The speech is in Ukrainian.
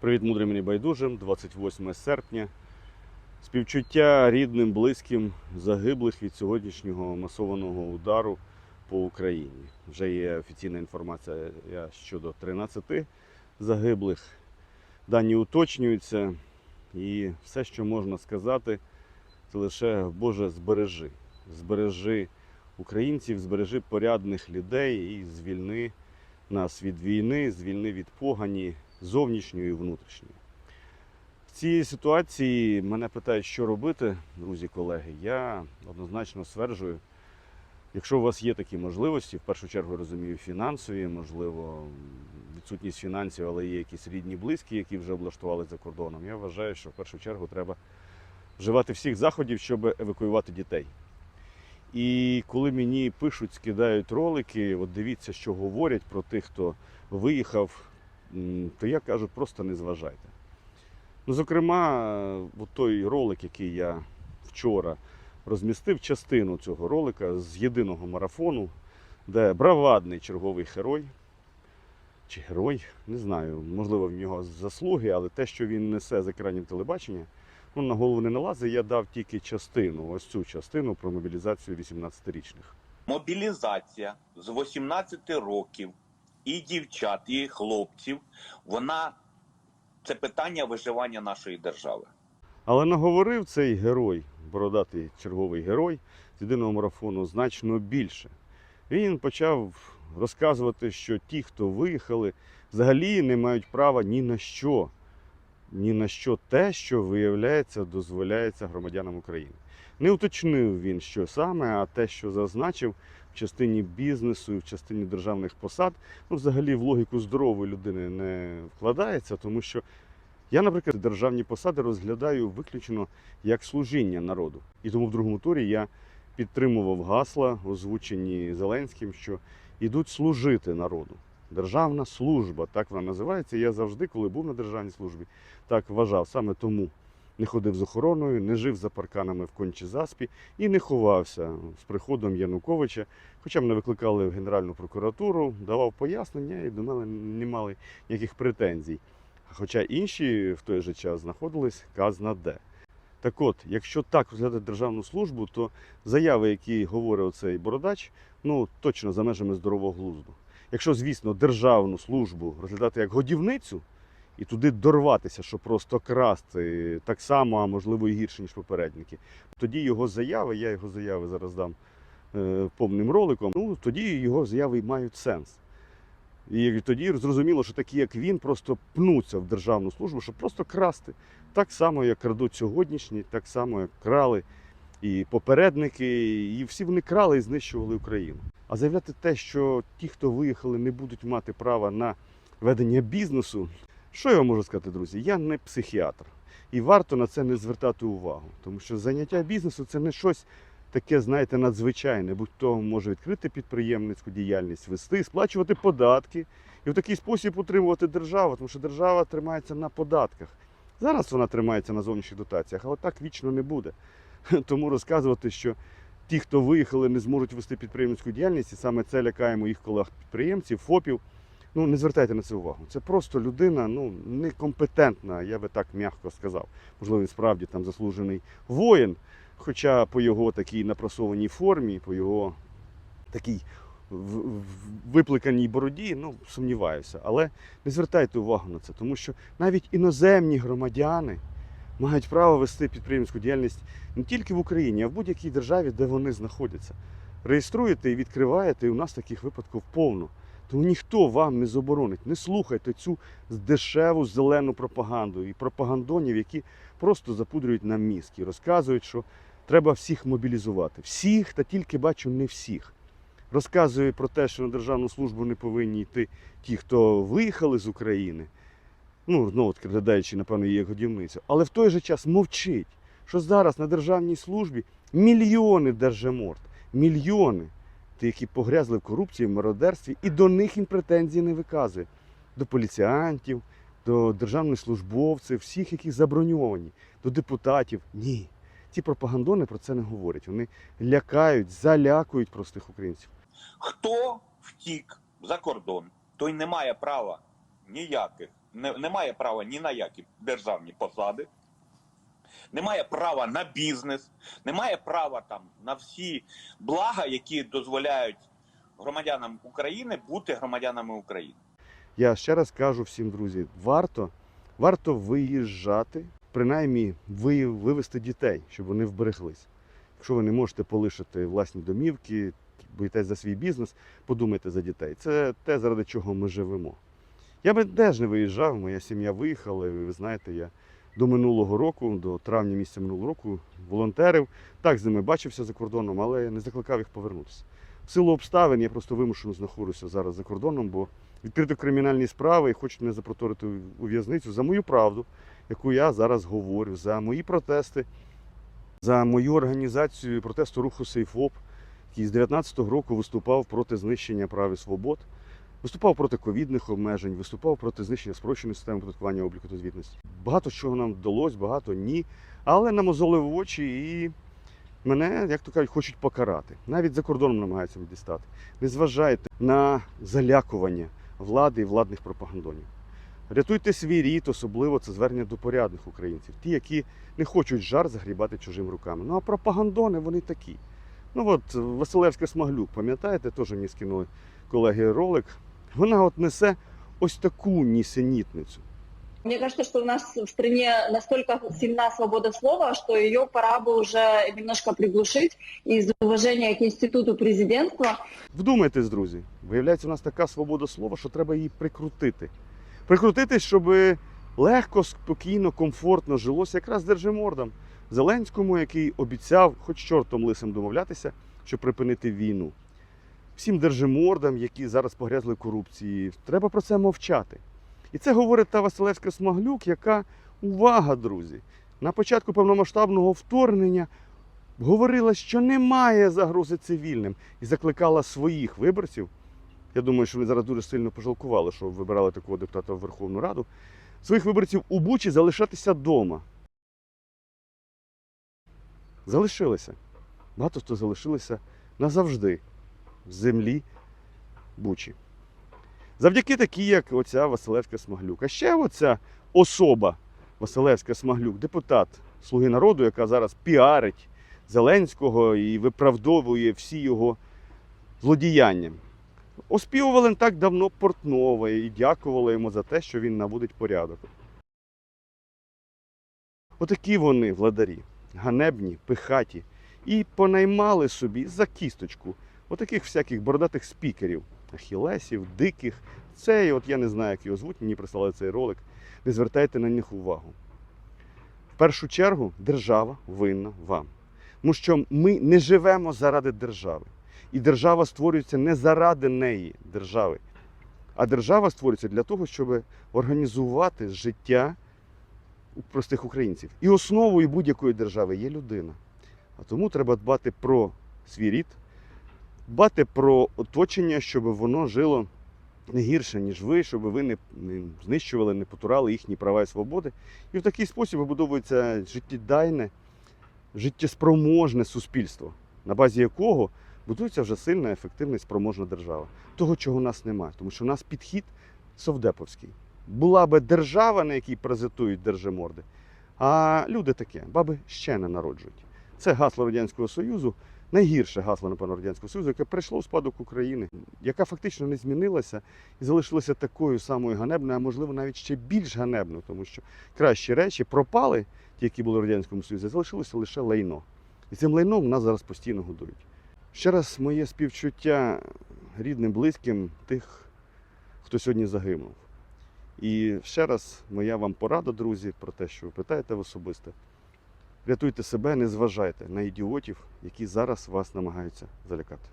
Привіт, мудрим і байдужим, 28 серпня. Співчуття рідним, близьким загиблих від сьогоднішнього масованого удару по Україні. Вже є офіційна інформація щодо 13 загиблих. Дані уточнюються, і все, що можна сказати, це лише Боже збережи. Збережи українців, збережи порядних людей і звільни нас від війни, звільни від погані зовнішньої і внутрішньої. В цій ситуації мене питають, що робити, друзі, колеги. Я однозначно стверджую, якщо у вас є такі можливості, в першу чергу розумію фінансові, можливо, відсутність фінансів, але є якісь рідні, близькі, які вже облаштували за кордоном. Я вважаю, що в першу чергу треба вживати всіх заходів, щоб евакуювати дітей. І коли мені пишуть, скидають ролики, от дивіться, що говорять про тих, хто виїхав, то я кажу, просто не зважайте. Ну, зокрема, от той ролик, який я вчора розмістив, частину цього ролика з єдиного марафону, де бравадний черговий герой, чи герой, не знаю, можливо, в нього заслуги, але те, що він несе з екранів телебачення, ну, на голову не налазить, я дав тільки частину, ось цю частину про мобілізацію 18-річних. Мобілізація з 18 років і дівчат, і хлопців, вона це питання виживання нашої держави. Але наговорив цей герой, бородатий черговий герой з єдиного марафону, значно більше. Він почав розказувати, що ті, хто виїхали, взагалі не мають права ні на що, ні на що те, що виявляється, дозволяється громадянам України. Не уточнив він, що саме, а те, що зазначив частині бізнесу і в частині державних посад, ну, взагалі в логіку здорової людини не вкладається, тому що я, наприклад, державні посади розглядаю виключно як служіння народу. І тому в другому турі я підтримував гасла, озвучені Зеленським, що йдуть служити народу. Державна служба, так вона називається. Я завжди, коли був на державній службі, так вважав. Саме тому не ходив з охороною, не жив за парканами в кончі заспі і не ховався з приходом Януковича. Хоча мене викликали в Генеральну прокуратуру, давав пояснення і до мене не мали ніяких претензій. Хоча інші в той же час знаходились казна де. Так от, якщо так розглядати державну службу, то заяви, які говорить цей бородач, ну точно за межами здорового глузду. Якщо, звісно, державну службу розглядати як годівницю і туди дорватися, що просто красти так само, а можливо і гірше, ніж попередники, тоді його заяви, я його заяви зараз дам е, повним роликом, ну тоді його заяви мають сенс. І тоді зрозуміло, що такі, як він, просто пнуться в державну службу, щоб просто красти. Так само, як крадуть сьогоднішні, так само, як крали і попередники, і всі вони крали і знищували Україну. А заявляти те, що ті, хто виїхали, не будуть мати права на ведення бізнесу. Що я вам можу сказати, друзі? Я не психіатр. І варто на це не звертати увагу, тому що заняття бізнесу це не щось таке, знаєте, надзвичайне. Будь-то може відкрити підприємницьку діяльність, вести, сплачувати податки і в такий спосіб утримувати державу, тому що держава тримається на податках. Зараз вона тримається на зовнішніх дотаціях, але так вічно не буде. Тому розказувати, що ті, хто виїхали, не зможуть вести підприємницьку діяльність, і саме це лякає моїх колег-підприємців, ФОПів. Ну не звертайте на це увагу. Це просто людина ну, некомпетентна, я би так м'яко сказав. Можливо, він справді там заслужений воїн, хоча по його такій напрасованій формі, по його такій випликаній бороді, ну, сумніваюся. Але не звертайте увагу на це, тому що навіть іноземні громадяни мають право вести підприємську діяльність не тільки в Україні, а в будь-якій державі, де вони знаходяться. Реєструєте і відкриваєте, і у нас таких випадків повно. Тому ніхто вам не заборонить. Не слухайте цю дешеву зелену пропаганду і пропагандонів, які просто запудрюють нам мізки, розказують, що треба всіх мобілізувати. Всіх, та тільки бачу, не всіх. Розказує про те, що на державну службу не повинні йти ті, хто виїхали з України. Ну, знову таки, напевно, її годівницю. Але в той же час мовчить, що зараз на державній службі мільйони держиморд, мільйони, які погрязли в корупції, в мародерстві, і до них їм претензій не виказує. До поліціантів, до державних службовців, всіх, які заброньовані, до депутатів. Ні. Ці пропагандони про це не говорять. Вони лякають, залякують простих українців. Хто втік за кордон, той не має права ніяких не, не має права ні на які державні посади, не має права на бізнес, не має права там на всі блага, які дозволяють громадянам України бути громадянами України. Я ще раз кажу всім, друзі, варто, варто виїжджати, принаймні ви, вивести дітей, щоб вони вбереглись. Якщо ви не можете полишити власні домівки, боїтесь за свій бізнес, подумайте за дітей. Це те, заради чого ми живемо. Я би теж не виїжджав, моя сім'я виїхала, і ви знаєте, я до минулого року, до травня місяця минулого року, волонтерив. Так з ними бачився за кордоном, але не закликав їх повернутися. В силу обставин я просто вимушено знаходжуся зараз за кордоном, бо відкрито кримінальні справи і хочуть мене запроторити у в'язницю за мою правду, яку я зараз говорю, за мої протести, за мою організацію протесту руху Сейфоп, який з 19-го року виступав проти знищення прав і свобод, виступав проти ковідних обмежень, виступав проти знищення спрощеної системи оподаткування обліку та звітності. Багато чого нам вдалося, багато ні. Але намозолив в очі і мене, як то кажуть, хочуть покарати. Навіть за кордоном намагаються віддістати. Не зважайте на залякування влади і владних пропагандонів. Рятуйте свій рід, особливо це звернення до порядних українців, ті, які не хочуть жар загрібати чужими руками. Ну а пропагандони вони такі. Ну от Василевська Смаглюк, пам'ятаєте, теж мені скинули колеги ролик. Вона от несе ось таку нісенітницю. Мне кажется, что у нас в стране настолько сильна свобода слова, что ее пора бы уже немножко приглушить из уважения к институту президентства. Вдумайтесь, друзі, виявляється, у нас така свобода слова, що треба її прикрутити. Прикрутити, щоб легко, спокійно, комфортно жилося якраз держимордам. Зеленському, який обіцяв, хоч чортом лисим домовлятися, щоб припинити війну. Всім держимордам, які зараз погрязли корупції, треба про це мовчати. І це говорить та Василевська Смаглюк, яка, увага, друзі, на початку повномасштабного вторгнення говорила, що немає загрози цивільним, і закликала своїх виборців. Я думаю, що вони зараз дуже сильно пожалкували, що вибирали такого депутата в Верховну Раду. Своїх виборців у Бучі залишатися вдома. Залишилися. Багато хто залишилися назавжди землі Бучі. Завдяки такій, як оця Василевська Смаглюк. А ще оця особа Василевська Смаглюк, депутат Слуги народу, яка зараз піарить Зеленського і виправдовує всі його злодіяння. Оспівували так давно Портнова і дякували йому за те, що він наводить порядок. Отакі вони, владарі, ганебні, пихаті, і понаймали собі за кісточку отаких всяких бородатих спікерів, ахілесів, диких. Цей, от я не знаю, як його звуть, мені прислали цей ролик. Не звертайте на них увагу. В першу чергу держава винна вам. Тому що ми не живемо заради держави. І держава створюється не заради неї, держави. А держава створюється для того, щоб організувати життя простих українців. І основою будь-якої держави є людина. А тому треба дбати про свій рід, дбати про оточення, щоб воно жило не гірше, ніж ви, щоб ви не, знищували, не потурали їхні права і свободи. І в такий спосіб вибудовується життєдайне, життєспроможне суспільство, на базі якого будується вже сильна, ефективна і спроможна держава. Того, чого у нас немає, тому що у нас підхід совдеповський. Була би держава, на якій презентують держиморди, а люди таке, баби ще не народжують. Це гасло Радянського Союзу, найгірше гасло, напевно, Радянського Союзу, яке прийшло у спадок України, яка фактично не змінилася і залишилася такою самою ганебною, а можливо навіть ще більш ганебною, тому що кращі речі пропали, ті, які були в Радянському Союзі, залишилося лише лайно. І цим лайном нас зараз постійно годують. Ще раз моє співчуття рідним, близьким тих, хто сьогодні загинув. І ще раз моя вам порада, друзі, про те, що ви питаєте в особисте. Рятуйте себе, не зважайте на ідіотів, які зараз вас намагаються залякати.